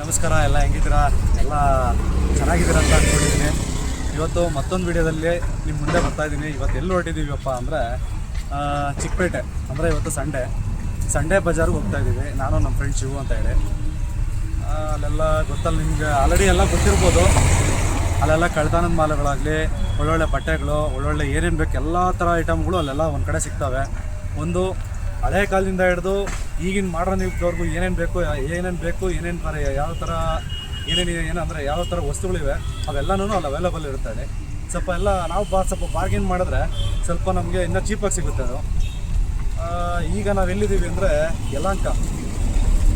ನಮಸ್ಕಾರ, ಎಲ್ಲ ಹೆಂಗಿದ್ದೀರಾ? ಎಲ್ಲ ಚೆನ್ನಾಗಿದ್ದೀರಾ ಅಂತ ಅಂದ್ಕೊಂಡಿದ್ದೀನಿ ಇವತ್ತು ಮತ್ತೊಂದು ವಿಡಿಯೋದಲ್ಲಿ ನಿಮ್ಮ ಮುಂದೆ ಬರ್ತಾ ಇದ್ದೀನಿ. ಇವತ್ತು ಎಲ್ಲಿ ಹೊರಟಿದ್ದೀವಪ್ಪ ಅಂದರೆ ಚಿಕ್ಕಪೇಟೆ. ಅಂದರೆ ಇವತ್ತು ಸಂಡೇ. ಸಂಡೇ ಬಜಾರ್ಗೆ ಹೋಗ್ತಾ ಇದ್ದೀವಿ. ನಾನು ನಮ್ಮ ಫ್ರೆಂಡ್ ಶಿವು ಅಂತ ಹೇಳಿ. ಅಲ್ಲೆಲ್ಲ ಗೊತ್ತಲ್ಲ ನಿಮಗೆ ಆಲ್ರೆಡಿ ಎಲ್ಲ ಗೊತ್ತಿರ್ಬೋದು. ಅಲ್ಲೆಲ್ಲ ಕಳ್ತನದ ಮಾಲುಗಳಾಗಲಿ, ಒಳ್ಳೊಳ್ಳೆ ಬಟ್ಟೆಗಳು, ಒಳ್ಳೊಳ್ಳೆ ಏನೇನು ಬೇಕು, ಎಲ್ಲ ಥರ ಐಟಮ್ಗಳು ಅಲ್ಲೆಲ್ಲ ಒಂದು ಕಡೆ ಸಿಗ್ತವೆ. ಒಂದು ಹಳೆ ಕಾಲದಿಂದ ಹಿಡಿದು ಈಗಿನ ಮಾಡ್ರನ್ ಯುಗದವರೆಗೂ ಏನೇನು ಬೇಕು ಏನೇನು ಬೇಕು, ಏನೇನು ಬರ ಯಾವ ಥರ ಏನೇನು ಏನಂದರೆ ಯಾವ ಥರ ವಸ್ತುಗಳಿವೆ ಅವೆಲ್ಲನೂ ಅಲ್ಲಿ ಅವೈಲೇಬಲ್ ಇರುತ್ತೆ ಸ್ವಲ್ಪ ಎಲ್ಲ ನಾವು ಬಾ, ಸ್ವಲ್ಪ ಬಾರ್ಗೇನ್ ಮಾಡಿದ್ರೆ ಸ್ವಲ್ಪ ನಮಗೆ ಇನ್ನೂ ಚೀಪಾಗಿ ಸಿಗುತ್ತೆ ಅದು. ಈಗ ನಾವು ಎಲ್ಲಿದ್ದೀವಿ ಅಂದರೆ ಯಲಾಂಕ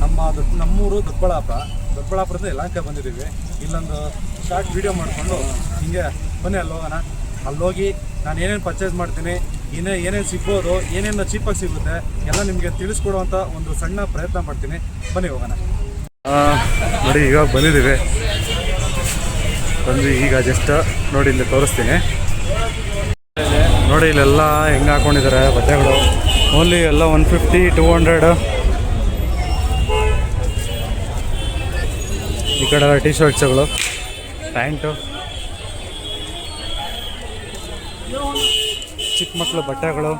ನಮ್ಮ ದೊಡ್ಡ ನಮ್ಮೂರು ದೊಡ್ಡಬಳ್ಳಾಪುರ ದೊಡ್ಡಬಳ್ಳಾಪುರದಿಂದ ಯಲಾಂಕ ಬಂದಿದ್ದೀವಿ. ಇಲ್ಲೊಂದು ಶಾರ್ಟ್ ವೀಡಿಯೋ ಮಾಡಿಕೊಂಡು ಹಿಂಗೆ, ಬನ್ನಿ ಅಲ್ಲಿ ಹೋಗೋಣ. ಅಲ್ಲಿ ಹೋಗಿ ನಾನು ಏನೇನು ಪರ್ಚೇಸ್ ಮಾಡ್ತೀನಿ ಏನೇ ಏನೇನು ಸಿಗ್ಬೋದು, ಏನೇನು ಚೀಪಾಗಿ ಸಿಗುತ್ತೆ, ಎಲ್ಲ ನಿಮಗೆ ತಿಳಿಸ್ಕೊಡುವಂಥ ಒಂದು ಸಣ್ಣ ಪ್ರಯತ್ನ ಮಾಡ್ತೀನಿ. ಬನ್ನಿ ಹೋಗೋಣ. ನೋಡಿ, ಇವಾಗ ಬಂದಿದ್ದೀವಿ. ಬಂದು ಈಗ ಜಸ್ಟ್ ನೋಡಿ ಇಲ್ಲಿ ತೋರಿಸ್ತೀನಿ. ನೋಡಿ, ಇಲ್ಲೆಲ್ಲ ಹೆಂಗೆ ಹಾಕೊಂಡಿದ್ದಾರೆ, ಬಟ್ಟೆಗಳು. ಓನ್ಲಿ ಎಲ್ಲ ಒನ್ ಫಿಫ್ಟಿ ಟೂ ಹಂಡ್ರೆಡ್ ಈ ಕಡೆ ಟಿ ಶರ್ಟ್ಸ್ಗಳು ಪ್ಯಾಂಟು. ಚಿಕ್ಕ ಮಕ್ಕಳು ಬಟ್ಟೆಗಳು.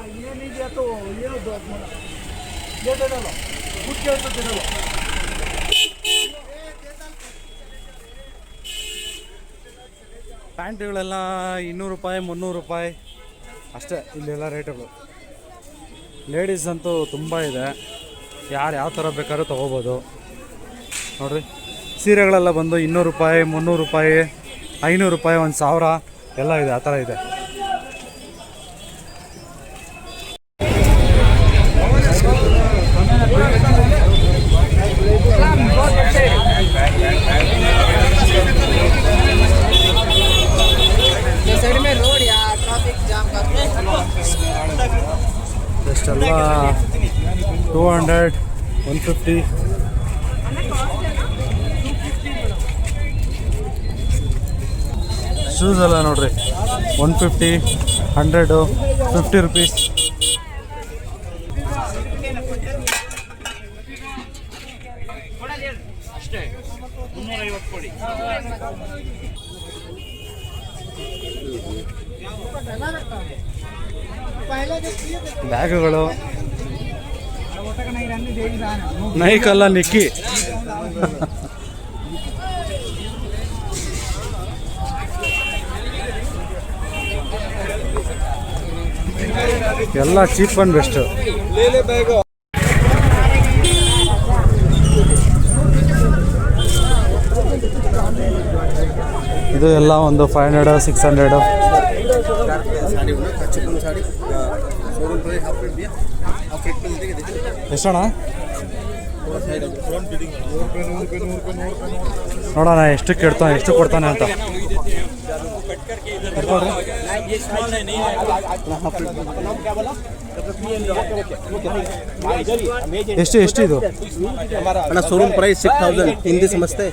ಪ್ಯಾಂಟ್ಗಳೆಲ್ಲ ಇನ್ನೂರು ರೂಪಾಯಿ, ಮುನ್ನೂರು ರೂಪಾಯಿ. ಅಷ್ಟೇ, ಇಲ್ಲೆಲ್ಲ ರೇಟುಗಳು. ಲೇಡೀಸ್ ಅಂತೂ ತುಂಬ ಇದೆ. ಯಾರು ಯಾವ ಥರ ಬೇಕಾದ್ರೂ ತೊಗೋಬೋದು. ನೋಡ್ರಿ. ಸೀರೆಗಳೆಲ್ಲ ಬಂದು ಇನ್ನೂರು ರೂಪಾಯಿ, ಮುನ್ನೂರು ರೂಪಾಯಿ, ಐನೂರು ರೂಪಾಯಿ, ಒಂದು ಸಾವಿರ, ಎಲ್ಲ ಇದೆ, ಆ ಥರ ಇದೆ. ಫಿಫ್ಟಿ ಶೂಸ್ ಎಲ್ಲ ನೋಡ್ರಿ. One fifty hundred fifty rupees ಬ್ಯಾಗುಗಳು ನೈಕಲ್ಲ ನಿಕ್ಕಿ. ಎಲ್ಲ ಚೀಪ್ ಅಂಡ್ ಬೆಸ್ಟ್. ಇದು ಎಲ್ಲ ಒಂದು ಫೈವ್ ಹಂಡ್ರೆಡ್ ಸಿಕ್ಸ್ ಹಂಡ್ರೆಡ್ ಎಷ್ಟೋಣ ನೋಡೋಣ ಎಷ್ಟು ಕೆಡ್ತಾನೆ ಎಷ್ಟು ಕೊಡ್ತಾನೆ ಅಂತ. ಎಷ್ಟು ಎಷ್ಟು ಇದು? ಅಣ್ಣ showroom price six thousand Hindi ಸಮಸ್ತೆ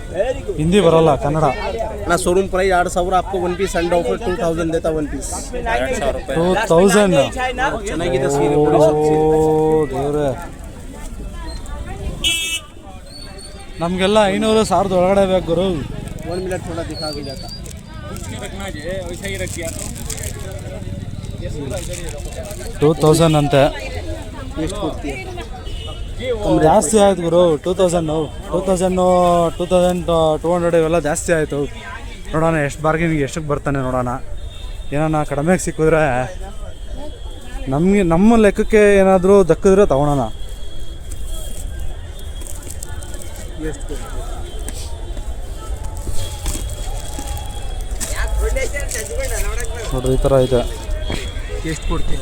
ಹಿಂದಿ ಬರಲ್ಲ ಕನ್ನಡ. ಅಣ್ಣ ಶೋರೂಮ್ ಪ್ರೈಸ್ ಎರಡು ಸಾವಿರ ಅಪ್ಪ one piece and offer two thousand ದೇತಾ one piece two thousand ಚೆನ್ನಾಗಿದೆ ನಮಗೆಲ್ಲ ಐನೂರು ಸಾವಿರದ ಒಳಗಡೆ ಬೇಕು ಗುರು. ಒಂದು ಅಂತ. ಟೂ ತೌಸಂಡ್ ಅಂತೆ. ಜಾಸ್ತಿ ಆಯ್ತು ಗುರು two thousand two thousand two thousand two hundred ಇವೆಲ್ಲ ಜಾಸ್ತಿ ಆಯಿತು. ನೋಡೋಣ ಎಷ್ಟು ಬಾರ್ಗಿನಿಗೆ ಎಷ್ಟಕ್ಕೆ ಬರ್ತಾನೆ ನೋಡೋಣ. ಏನಾನ ಕಡಿಮೆಗೆ ಸಿಕ್ಕಿದ್ರೆ ನಮಗೆ ನಮ್ಮ ಲೆಕ್ಕಕ್ಕೆ ಏನಾದರೂ ದಕ್ಕಿದ್ರೆ ತೊಗೊಳೋಣ. ಎಷ್ಟು ಕೊಡ್ತೀವಿ ನೋಡ್ರಿ ಈ ಥರ ಇದೆ. ಎಷ್ಟು ಕೊಡ್ತೀವಿ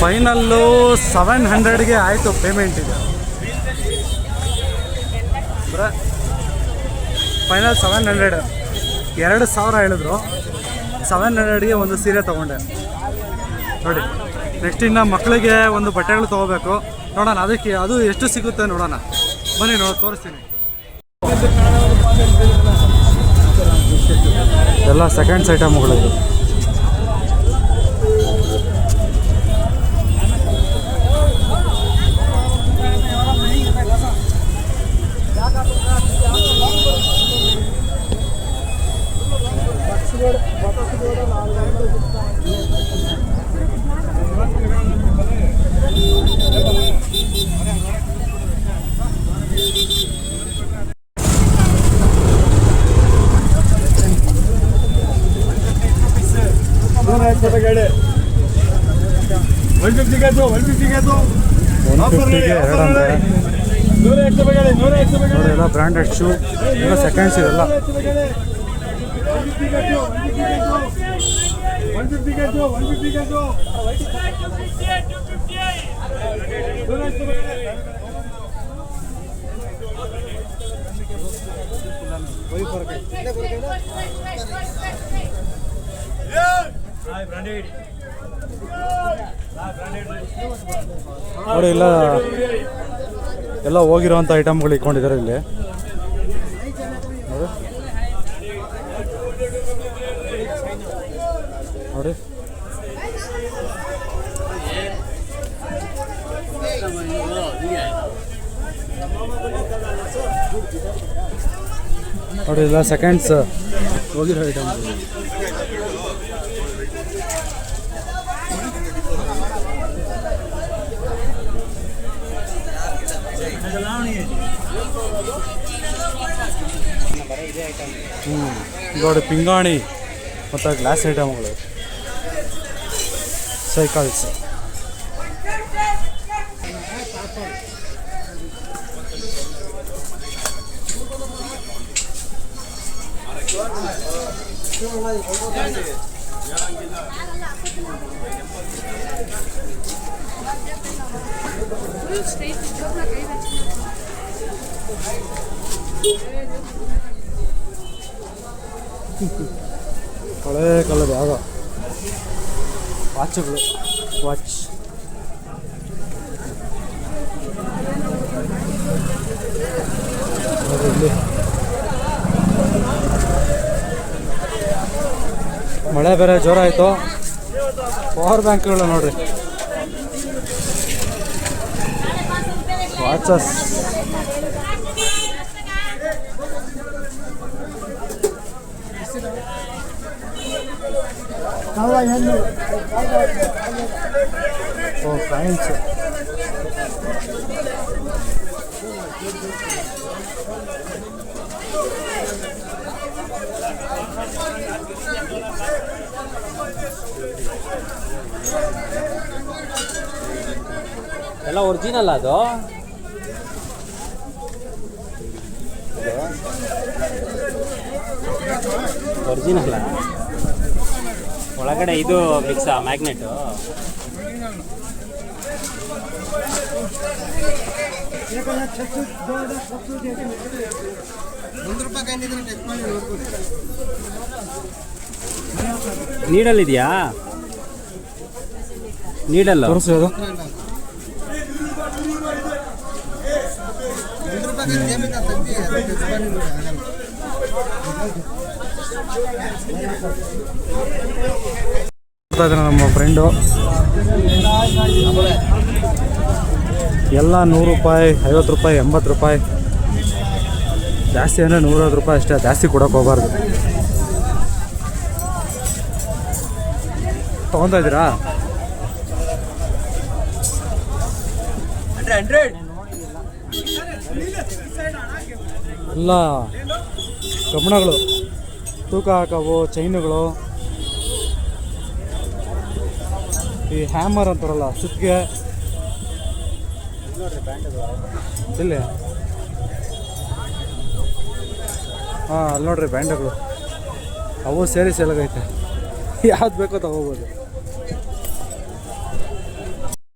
ಫೈನಲ್ಲು ಸೆವೆನ್ ಹಂಡ್ರೆಡ್ಗೆ ಆಯಿತು ಪೇಮೆಂಟ್ ಇದೆ. Final seven hundred. ಎರಡು ಸಾವಿರ ಹೇಳಿದ್ರು. ಸೆವೆನ್ ಹಂಡ್ರೆಡ್ಗೆ ಒಂದು ಸೀರೆ ತೊಗೊಂಡೆ. ನೋಡಿ ನೆಕ್ಸ್ಟ್ ಇನ್ನು ಮಕ್ಕಳಿಗೆ ಒಂದು ಬಟ್ಟೆಗಳು ತೊಗೋಬೇಕು. ನೋಡೋಣ ಅದಕ್ಕೆ ಅದು ಎಷ್ಟು ಸಿಗುತ್ತೆ ನೋಡೋಣ. ಬನ್ನಿ ನೋಡಿ ತೋರಿಸ್ತೀನಿ. ಎಲ್ಲ ಸೆಕೆಂಡ್ಸ್ ಐಟಮ್ಗಳಿವೆ ಬಸ್ ಒನ್ ಫಿಫ್ಟಿಗೆ ಎರಡು ಅಂದರೆ ನೋಡಿ. ಎಲ್ಲ ಬ್ರ್ಯಾಂಡೆಡ್ ಶೂ ಎಲ್ಲ ಸೆಕೆಂಡ್ಸ್ ಇದೆಲ್ಲ ನೋಡಿ ಎಲ್ಲ ಎಲ್ಲ ಹೋಗಿರೋಂಥ ಐಟಮ್ಗಳು ಇಟ್ಕೊಂಡಿದ್ದಾರೆ ಇಲ್ಲಿ. ನೋಡಿ. ನೋಡಿ. ಎಲ್ಲ ಸೆಕೆಂಡ್ಸ್ ಹೋಗಿರೋ ಐಟಮ್ ಹ್ಞೂ ನೋಡಿ ಪಿಂಗಾಣಿ ಮತ್ತು ಗ್ಲಾಸ್ ಐಟಮ್ಗಳು ಸೈಕಲ್ಸ್ ಹಳೆ ಕಾಲದ ಯಾವ ವಾಚ್ಗಳು ವಾಚ್ ನೋಡ್ರಿ ಇಲ್ಲಿ ಮಳೆ ಬೇರೆ ಜೋರ ಆಯಿತು ಪವರ್ ಬ್ಯಾಂಕ್ಗಳು ನೋಡ್ರಿ. ವಾಚಸ್ ಓ ಫ್ಯಾನ್ಸ್ ಎಲ್ಲ ಒರಿಜಿನಲ್ ಅದು? ಒರಿಜಿನಲ್ ಒಳಗಡೆ ಇದು ಮಿಕ್ಸಾ ಮ್ಯಾಗ್ನೆಟು ನೀಡಲ್ ಟೆಕ್ ಮಾಡಿ ತೋರಿಸಿ ಇದೆಯಾ ನೀಡಲ್ಲ. ನಮ್ಮ ಫ್ರೆಂಡು ಎಲ್ಲ ನೂರು ರೂಪಾಯಿ ಐವತ್ತು ರೂಪಾಯಿ ಎಂಬತ್ತು ರೂಪಾಯಿ. ಜಾಸ್ತಿ ಅಂದರೆ ನೂರೈವತ್ತು ರೂಪಾಯಿ ಅಷ್ಟೇ. ಜಾಸ್ತಿ ಕೊಡೋಕೆ ಹೋಗಬಾರ್ದು. ತೊಗೊತಾ ಇದ್ದೀರಾ? ಎಲ್ಲ ಕಬ್ಬಣಗಳು ತೂಕ ಹಾಕವು ಚೈನುಗಳು. ಈ ಹ್ಯಾಮರ್ ಅಂತಾರಲ್ಲ ಸುತ್ತಿಗೆ. ಇಲ್ಲಿ. ಹಾಂ ಅಲ್ಲಿ ನೋಡ್ರಿ ಬ್ಯಾಂಡ್ಗಳು. ಅವು ಸೇರಿ ಸೇಲಾಗೈತೆ. ಯಾವ್ದು ಬೇಕೋ ತಗೋಬೋದು.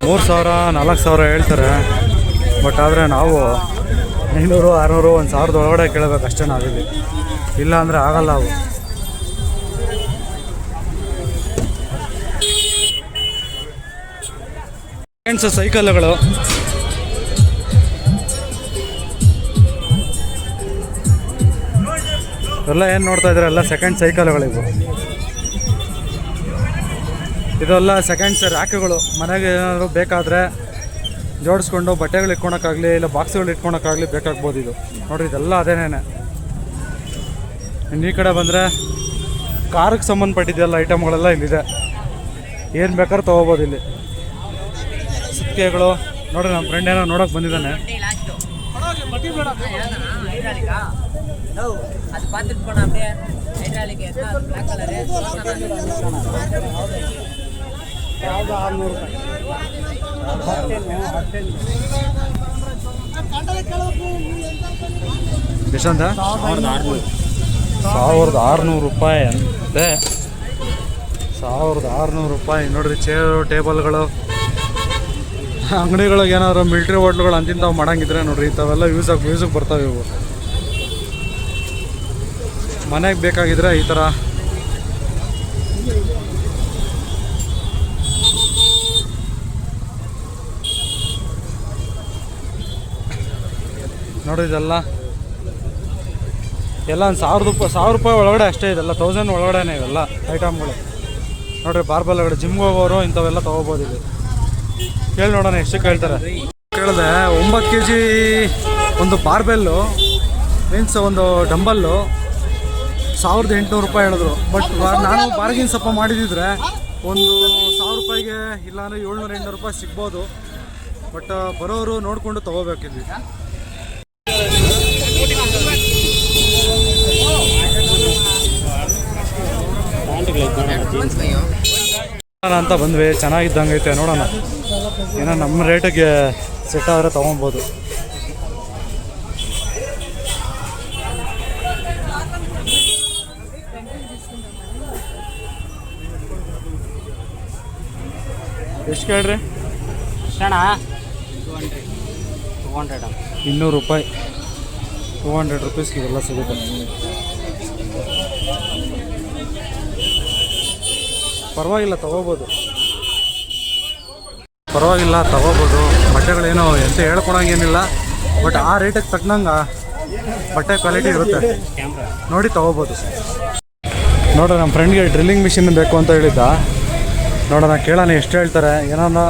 ಮೂರು ಸಾವಿರ, ನಾಲ್ಕು ಸಾವಿರ ಹೇಳ್ತಾರೆ. ಬಟ್ ಆದರೆ ನಾವು ಐನೂರು, ಆರುನೂರು, ಒಂದು ಸಾವಿರದ ಒಳಗಡೆ ಕೇಳಬೇಕು ಅಷ್ಟೇ ನಾವಿಲ್ಲಿ. ಇಲ್ಲ ಅಂದರೆ ಆಗಲ್ಲ ಅವು. ಫ್ರೆಂಡ್ಸ್ ಸೈಕಲ್ಗಳು. ಎಲ್ಲ ಏನು ನೋಡ್ತಾ ಇದ್ರೆ ಎಲ್ಲ ಸೆಕೆಂಡ್ ಸೈಕಲ್ಗಳಿವು ಇದೆಲ್ಲ ಸೆಕೆಂಡ್ಸ್ ರ್ಯಾಕ್ಗಳು ಮನೆಗೆ ಏನಾದರೂ ಬೇಕಾದರೆ ಜೋಡಿಸ್ಕೊಂಡು ಬಟ್ಟೆಗಳು ಇಟ್ಕೊಳಕ್ಕಾಗಲಿ ಇಲ್ಲ ಬಾಕ್ಸ್ಗಳು ಇಟ್ಕೊಳಕ್ಕಾಗಲಿ ಬೇಕಾಗ್ಬೋದು ಇದು. ನೋಡಿರಿ, ಇದೆಲ್ಲ ಅದೇನೇ ಇನ್ನು ಈ ಕಡೆ ಬಂದರೆ ಖಾರಕ್ಕೆ ಸಂಬಂಧಪಟ್ಟಿದ್ದೆಲ್ಲ ಐಟಮ್ಗಳೆಲ್ಲ ಇಲ್ಲಿದೆ. ಏನು ಬೇಕಾದ್ರೂ ತೊಗೋಬೋದು ಇಲ್ಲಿ. ಸುತ್ತಿಗೆಗಳು ನೋಡಿರಿ ನಮ್ಮ ಫ್ರೆಂಡ್ ಏನೋ ನೋಡೋಕೆ ಬಂದಿದ್ದಾನೆ. ಅದು ಯಾವುದು ಆರುನೂರು ರೂಪಾಯಿ? ಹತ್ತೇನು ಎಷ್ಟಂತ ಸಾವಿರದ ಆರುನೂರು. ರೂಪಾಯಿ ಅಂತೆ. ಸಾವಿರದ ಆರುನೂರು ರೂಪಾಯಿ. ನೋಡ್ರಿ ಚೇರು ಟೇಬಲ್ಗಳು ಅಂಗಡಿಗಳಿಗೆ ಏನಾದ್ರು ಮಿಲ್ಟ್ರಿ ಹೋಟ್ಲುಗಳು ಅಂತಿಂತಾವು ಮಾಡಂಗಿದ್ರೆ ನೋಡ್ರಿ ಇಂಥವೆಲ್ಲ ಯೂಸ್ ಆಗಿ ಯೂಸಿಗೆ ಬರ್ತಾವೆ ಇವು. ಮನೆಗೆ ಬೇಕಾಗಿದ್ರೆ ಈ ಥರ ನೋಡ್ರಿ ಇದೆಲ್ಲ. ಎಲ್ಲ ಒಂದು ಸಾವಿರದ ರೂಪಾಯಿ ಸಾವಿರ ರೂಪಾಯಿ ಒಳಗಡೆ ಅಷ್ಟೇ ಇದೆಲ್ಲ. ತೌಸಂಡ್ ಒಳಗಡೆನೇ ಇವೆಲ್ಲ ಐಟಮ್ಗಳು ನೋಡ್ರಿ ಬಾರ್ಬಲ್ ಒಳಗಡೆ ಜಿಮ್ಗೆ ಹೋಗೋರು ಇಂಥವೆಲ್ಲ ತೊಗೋಬೋದು ಇಲ್ಲಿ. ಕೇಳಿ ನೋಡೋಣ ಎಷ್ಟಕ್ಕೆ ಹೇಳ್ತಾರೆ ಕೇಳಿದೆ ಒಂಬತ್ತು ಕೆ ಜಿ ಒಂದು ಬಾರ್ಬೆಲ್ಲು ಮೀನ್ಸ್ ಒಂದು ಡಂಬಲ್ಲು ಸಾವಿರದ ಎಂಟುನೂರು ರೂಪಾಯಿ ಹೇಳಿದ್ರು. ಬಟ್ ನಾನು ಬಾರ್ಗಿನ್ ಸ್ವಲ್ಪ ಮಾಡಿದಿದ್ರೆ ಒಂದು ಸಾವಿರ ರೂಪಾಯಿಗೆ ಇಲ್ಲಾಂದರೆ ಏಳ್ನೂರ, ಎಂಟುನೂರು ರೂಪಾಯಿ ಸಿಗ್ಬೋದು. ಬಟ್ ಬರೋರು ನೋಡಿಕೊಂಡು ತೊಗೋಬೇಕಿದ್ವಿ ಅಂತ ಬಂದ್ವಿ. ಚೆನ್ನಾಗಿದ್ದಂಗೆ ಐತೆ ನೋಡೋಣ. ಏನೋ ನಮ್ಮ ರೇಟಿಗೆ ಸೆಟ್ ಆದರೆ ತೊಗೊಬೋದು. ಎಷ್ಟು ಕೇಳ್ರಿ? ಅಣ್ಣ. ಟೂ ಹಂಡ್ರೆಡ್ ಟೂ ಹಂಡ್ರೆಡ್ ಇನ್ನೂರು ರೂಪಾಯಿ. ಟೂ ಹಂಡ್ರೆಡ್ ರುಪೀಸ್ಗೆ ಇವೆಲ್ಲ ಸಿಗುತ್ತೆ ಪರವಾಗಿಲ್ಲ, ತಗೋಬೋದು. ಪರವಾಗಿಲ್ಲ, ತಗೋಬೋದು. ಬಟ್ಟೆಗಳೇನು ಎಂತ ಹೇಳ್ಕೊಳಂಗೇನಿಲ್ಲ ಬಟ್ ಆ ರೇಟಿಗೆ ತಕ್ಕನಂಗೆ ಬಟ್ಟೆ ಕ್ವಾಲಿಟಿ ಇರುತ್ತೆ. ನೋಡಿ ತಗೋಬೋದು. ನೋಡೋಣ ನಮ್ಮ ಫ್ರೆಂಡ್ಗೆ ಡ್ರಿಲ್ಲಿಂಗ್ ಮಿಷಿನ್ ಬೇಕು ಅಂತ ಹೇಳಿದ್ದ. ನೋಡೋಣ, ಕೇಳೋಣ, ಎಷ್ಟು ಹೇಳ್ತಾರೆ. ಏನೋ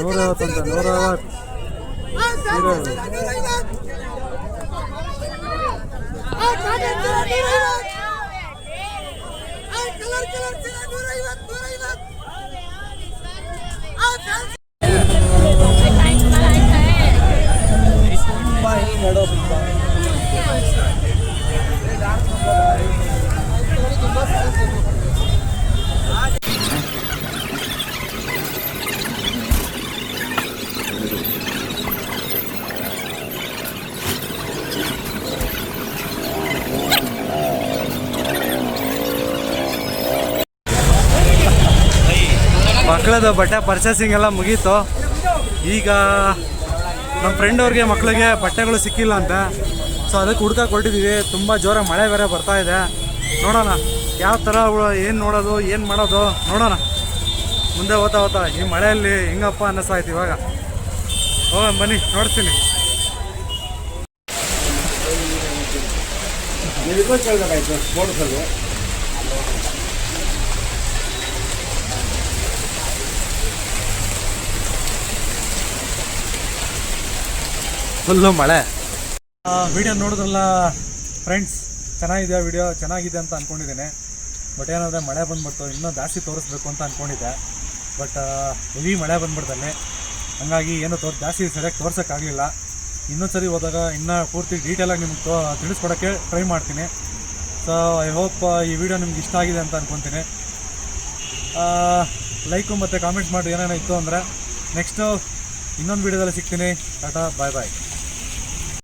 ನೂರೈವತ್ತಂತ ನೂರೈವತ್ತು ಬಟ್ಟೆ ಪರ್ಚೇಸಿಂಗ್ ಎಲ್ಲ ಮುಗೀತು. ಈಗ ನಮ್ಮ ಫ್ರೆಂಡ್ ಅವ್ರಿಗೆ ಮಕ್ಕಳಿಗೆ ಬಟ್ಟೆಗಳು ಸಿಕ್ಕಿಲ್ಲ ಅಂತ. ಸೊ ಅದಕ್ಕೆ ಹುಡ್ಕಕ್ಕೆ ಕೊಟ್ಟಿದ್ದೀವಿ ತುಂಬ ಜೋರಾಗಿ ಮಳೆ ಬೇರೆ ಬರ್ತಾ ಇದೆ. ನೋಡೋಣ ಯಾವ ಥರ ಏನು ನೋಡೋದು, ಏನು ಮಾಡೋದು, ನೋಡೋಣ. ಮುಂದೆ ಹೋಗ್ತಾ ಹೋಗ್ತಾ ಈ ಮಳೆಯಲ್ಲಿ ಹೆಂಗಪ್ಪ ಅನ್ನಿಸ್ತಾಯ್ತು ಇವಾಗ. ಓ ಬನ್ನಿ, ನೋಡ್ತೀನಿ. ಕೇಳಬೇಕಾಯ್ತು ಸ್ಪೋರ್ಟ್ಸಲ್ಲಿ ಫುಲ್ಲು ಮಳೆ. ವಿಡಿಯೋ ನೋಡಿದ್ರಲ್ಲ ಫ್ರೆಂಡ್ಸ್ ಚೆನ್ನಾಗಿದೆ ವಿಡಿಯೋ ಚೆನ್ನಾಗಿದೆ ಅಂತ ಅಂದ್ಕೊಂಡಿದ್ದೀನಿ ಬಟ್ ಏನಾದರೆ ಮಳೆ ಬಂದ್ಬಿಡ್ತು, ಇನ್ನೂ ಜಾಸ್ತಿ ತೋರಿಸ್ಬೇಕು ಅಂತ ಅಂದ್ಕೊಂಡಿದ್ದೆ ಬಟ್ ಹೆವಿ ಮಳೆ ಬಂದ್ಬಿಡ್ತಲ್ಲಿ ಹಂಗಾಗಿ ಏನು ತೋರ್, ಜಾಸ್ತಿ ಸರಿಯಾಗಿ ತೋರ್ಸೋಕ್ಕಾಗಲಿಲ್ಲ. ಇನ್ನೊಂದು ಸರಿ ಹೋದಾಗ ಇನ್ನೂ ಪೂರ್ತಿ ಡೀಟೇಲಾಗಿ ನಿಮ್ಗೆ ತೋ, ತಿಳಿಸ್ಕೊಡೋಕ್ಕೆ ಟ್ರೈ ಮಾಡ್ತೀನಿ. ಸೊ ಐ ಹೋಪ್ ಈ ವಿಡಿಯೋ ನಿಮ್ಗೆ ಇಷ್ಟ ಆಗಿದೆ ಅಂತ ಅಂದ್ಕೊತೀನಿ ಲೈಕು ಮತ್ತು ಕಾಮೆಂಟ್ಸ್ ಮಾಡಿ ಏನೇನೋ ಇತ್ತು ಅಂದರೆ ನೆಕ್ಸ್ಟು ಇನ್ನೊಂದು ವಿಡಿಯೋದಲ್ಲಿ ಸಿಗ್ತೀನಿ. ಟಾಟಾ ಬಾಯ್ ಬಾಯ್